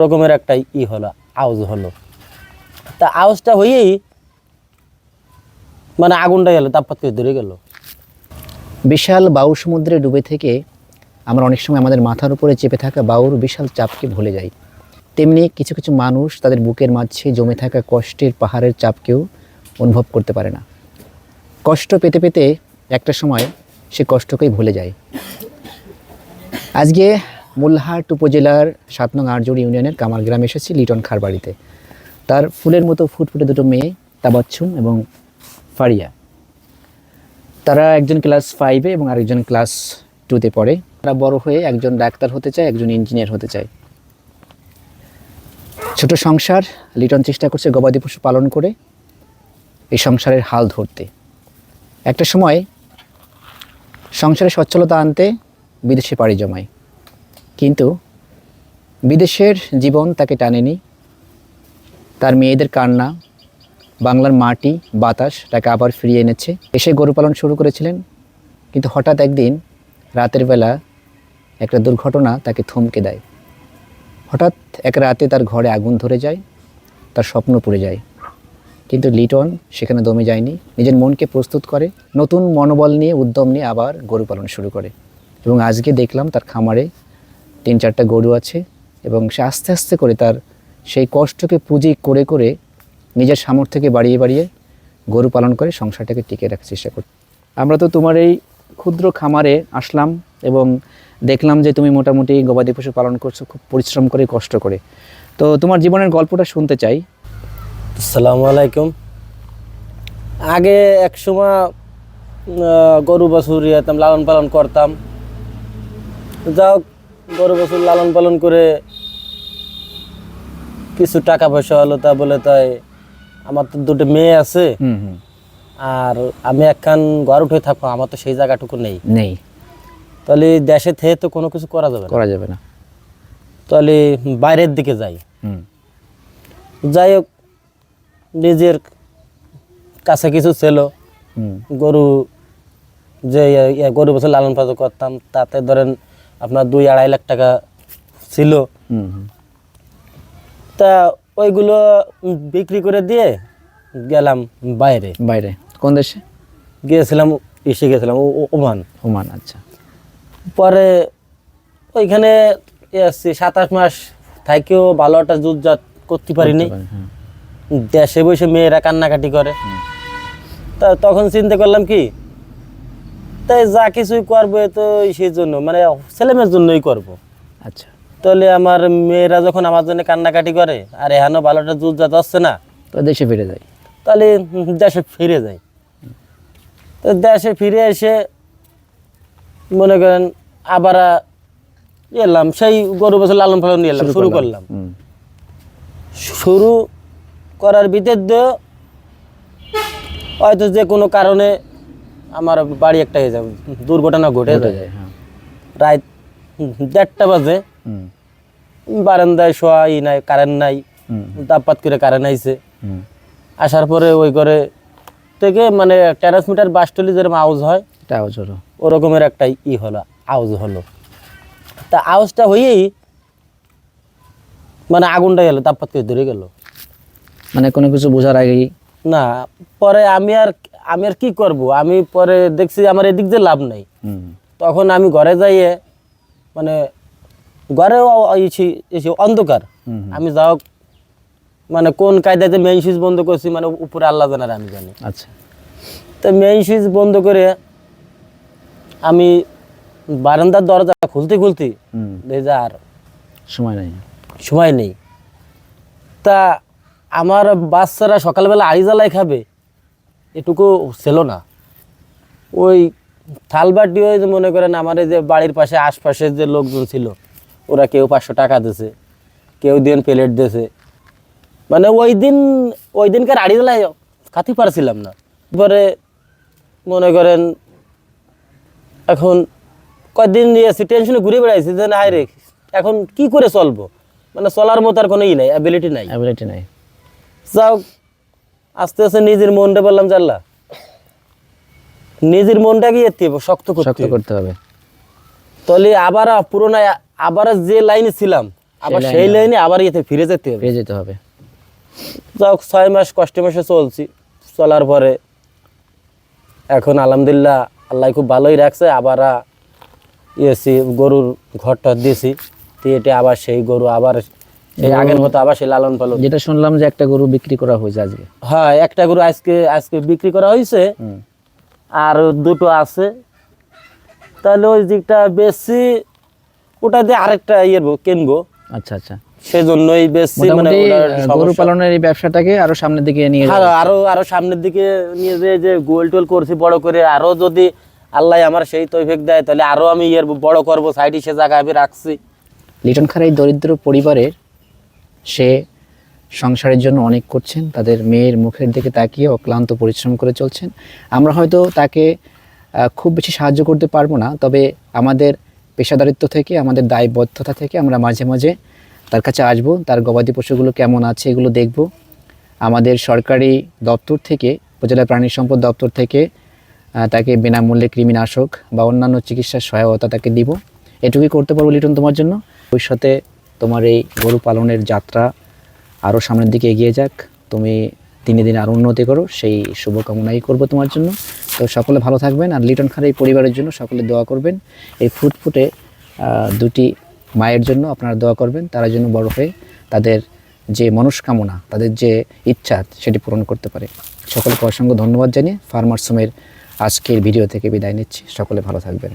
রকমের একটা ই হলো আওয়াজ হলো। তা আওয়াজটা হয়েই মানে আগুনটা গেল তাপপাত করে ধরে গেল। বিশাল বায়ু সমুদ্রে ডুবে থেকে আমরা অনেক সময় আমাদের মাথার উপরে চেপে থাকা বাউর বিশাল চাপকে ভুলে যাই। তেমনি কিছু কিছু মানুষ তাদের বুকের মাঝে জমে থাকা কষ্টের পাহাড়ের চাপকেও অনুভব করতে পারে না। কষ্ট পেতে পেতে একটা সময় সে কষ্টকেই ভুলে যায়। আজকে মোল্লাহাট উপজেলার সাত নং আটজোড় ইউনিয়নের কামার গ্রামে এসেছি লিটন খার বাড়িতে তার ফুলের মতো ফুটফুটে দুটো মেয়ে, তাবাচ্ছুম এবং ফারিয়া। তারা একজন ক্লাস ফাইভে এবং আরেকজন ক্লাস টুতে পড়ে। তারা বড় হয়ে একজন ডাক্তার হতে চায়, একজন ইঞ্জিনিয়ার হতে চায়। ছোট সংসার, লিটন চেষ্টা করছে গবাদি পশু পালন করে এই সংসারের হাল ধরতে। একটা সময় সংসারে সচ্ছলতা আনতে বিদেশে পাড়ি জমায়। কিন্তু বিদেশের জীবন তাকে টানেনি। তার মেয়েদের কান্না, বাংলার মাটি, বাতাস তাকে আবার ফিরিয়ে এনেছে। এসে গরু পালন শুরু করেছিলেন, কিন্তু হঠাৎ একদিন রাতের বেলা একটা দুর্ঘটনা তাকে থমকে দেয়। হঠাৎ এক রাতে তার ঘরে আগুন ধরে যায়, তার স্বপ্ন পড়ে যায়। কিন্তু লিটন সেখানে দমে যায়নি, নিজের মনকে প্রস্তুত করে, নতুন মনোবল নিয়ে, উদ্যম নিয়ে আবার গরু পালন শুরু করে। এবং আজকে দেখলাম তার খামারে তিন চারটা গরু আছে এবং সে আস্তে আস্তে করে তার সেই কষ্টকে পুঁজি করে করে নিজের সামর্থ্যকে বাড়িয়ে বাড়িয়ে গরু পালন করে সংসারটাকে টিকে রাখার চেষ্টা করি আমরা তো তোমার এই ক্ষুদ্র খামারে আসলাম এবং দেখলাম যে তুমি মোটামুটি গবাদি পশু পালন করছ, খুব পরিশ্রম করে, কষ্ট করে। তো তোমার জীবনের গল্পটা শুনতে চাই। আসসালামু আলাইকুম। আগে এক সময় গরু বাছুর লালন পালন করতাম। যাও গরু বছর লালন পালন করে কিছু টাকা পয়সা হলো তা বলে তাই আমার তো দুটো মেয়ে আছে। আর আমি একখান ঘর উঠে থাকব আমার তো সেই জায়গাটুকু নেই। নেই। তাহলে দেশে থেকে তো কোনো কিছু করা যাবে করা যাবে না। তাহলে বাইরের দিকে যাই। হুম। যাই হোক নিজের কাছে কিছু ছিল। হুম। গরু যে গরু বছর লালন পালন করতাম তাতে ধরেন আপনার দুই আড়াই লাখ টাকা ছিল। তা ওইগুলো বিক্রি করে দিয়ে গেলাম বাইরে। বাইরে। কোন দেশে? গিয়েছিলাম এসে গেছিলাম ওমান। ওমান আচ্ছা। পরে ওইখানে আসছি সাতাশ মাস থাকেও ভালো একটা জুতজাত করতে পারিনি। হ্যাঁ। দেশে বসে মেয়েরা কান্নাকাটি করে। তা তখন চিন্তা করলাম কি তাই যা কিছুই করব তো সেই জন্য মানে ছেলেমেয়ের জন্যই করব। আচ্ছা। তাহলে আমার মেয়েরা যখন আমার জন্য কান্নাকাটি করে আর এখানেও ভালোটা জুত জাত আসছে না তো দেশে ফিরে যাই তাহলে দেশে ফিরে যাই। তো দেশে ফিরে এসে মনে করেন আবার এলাম সেই গরু বছর লালন পালন এলাম শুরু করলাম। শুরু করার ভিতর দিয়ে হয়তো যে কোনো কারণে আমার বাড়ি একটা হয়ে যাবে দুর্ঘটনা ঘটে যায়। হ্যাঁ। রাত দেড়টা বাজে। বারান্দায় শোয়া ই নাই কারেন্ট নাই তাপপাত করে কারেন্ট আইছে। আসার পরে ওই করে থেকে মানে ট্রান্সমিটার বাসটলি যেরকম আওয়াজ হয় তাও জোরো ওরকমের একটা ই হলো আওয়াজ হলো। তা আওয়াজটা হয়েই মানে আগুনটা গেল তাপপাত করে ধরে গেল। মানে কোনো কিছু বোঝার আগেই? না পরে আমি আর আমি আর কি করব? আমি পরে দেখছি আমার এদিক দিয়ে লাভ নাই। তখন আমি ঘরে যাইয়ে মানে ঘরেও এসে অন্ধকার। আমি যাও মানে কোন কায়দাতে মেইন সুইচ বন্ধ করছি মানে উপরে আল্লাহ জানার আমি জানি। আচ্ছা। তো মেইন সুইচ বন্ধ করে আমি বারান্দার দরজা খুলতে খুলতে দেখি আর সময় নেই। সময় নেই। তা আমার বাচ্চারা সকালবেলা আড়ি জ্বালাই খাবে এটুকু ছিল না। ওই থালবাটি ওই যে মনে করেন আমার এই যে বাড়ির পাশে আশপাশে যে লোকজন ছিল ওরা কেউ পাঁচশো টাকা দিছে কেউ দিন প্লেট দিয়েছে মানে ওই দিন ওই দিনকার আড়ি জ্বালাই খাতে পারছিলাম না। পরে মনে করেন এখন কয়েকদিন নিয়েছি টেনশনে ঘুরে বেড়াইছি যে না রে এখন কি করে চলবো? মানে চলার মতো আর কোনো ই নাই অ্যাবিলিটি নাই। অ্যাবিলিটি নাই। যাও আস্তে আস্তে নিজের মনটা বললাম জানলা নিজের মনটাকে এতে শক্ত শক্ত করতে হবে। তাহলে আবার পুরোনো আবার যে লাইনে ছিলাম আবার সেই লাইনে আবার ইয়েতে ফিরে যেতে হবে। ফিরে যেতে হবে। হোক ছয় মাস কষ্টে মাসে চলছি চলার পরে এখন আলহামদুলিল্লাহ আল্লাহ খুব ভালোই রাখছে আবার ইয়েছি গরুর ঘরটা দিয়েছি দিয়ে এটা আবার সেই গরু আবার আগের মতো আবার সেই লালন পালন। যেটা শুনলাম যে একটা গরু বিক্রি করা হয়েছে আজকে। হ্যাঁ একটা গরু আজকে আজকে বিক্রি করা হয়েছে। আর দুটো আছে। তাহলে ওই দিকটা বেশি ওটা দিয়ে আরেকটা ইয়ে কিনবো আচ্ছা আচ্ছা। সেই জন্যই বেশি মানে গরু পালনের এই ব্যবসাটাকে আরও সামনের দিকে নিয়ে আর আরও আরও সামনের দিকে নিয়ে যে যে গোল টোল করছি বড় করে আরও যদি আল্লাহ আমার সেই তৈফেক দেয় তাহলে আরও আমি ইয়ের বড় করব সাইডে সে জায়গায় আমি রাখছি। লিটন খার এই দরিদ্র পরিবারের সে সংসারের জন্য অনেক করছেন, তাদের মেয়ের মুখের দিকে তাকিয়ে অক্লান্ত পরিশ্রম করে চলছেন। আমরা হয়তো তাকে খুব বেশি সাহায্য করতে পারব না, তবে আমাদের পেশাদারিত্ব থেকে, আমাদের দায়বদ্ধতা থেকে আমরা মাঝে মাঝে তার কাছে আসব, তার গবাদি পশুগুলো কেমন আছে এগুলো দেখব। আমাদের সরকারি দপ্তর থেকে, উপজেলা প্রাণী সম্পদ দপ্তর থেকে তাকে বিনামূল্যে কৃমিনাশক বা অন্যান্য চিকিৎসার সহায়তা তাকে দিব। এটুকুই করতে পারব লিটন তোমার জন্য। ভবিষ্যতে তোমার এই গরু পালনের যাত্রা আরও সামনের দিকে এগিয়ে যাক। তুমি দিনে দিনে আরও উন্নতি করো, সেই শুভকামনাই করব তোমার জন্য। তো সকলে ভালো থাকবেন আর লিটন খান এই পরিবারের জন্য সকলে দোয়া করবেন। এই ফুটফুটে দুটি মায়ের জন্য আপনারা দোয়া করবেন, তারা যেন বড় হয়ে তাদের যে মনস্কামনা, তাদের যে ইচ্ছা, সেটি পূরণ করতে পারে। সকলকে অসংখ্য ধন্যবাদ জানিয়ে ফার্মার্সমের আজকের ভিডিও থেকে বিদায় নিচ্ছি। সকলে ভালো থাকবেন।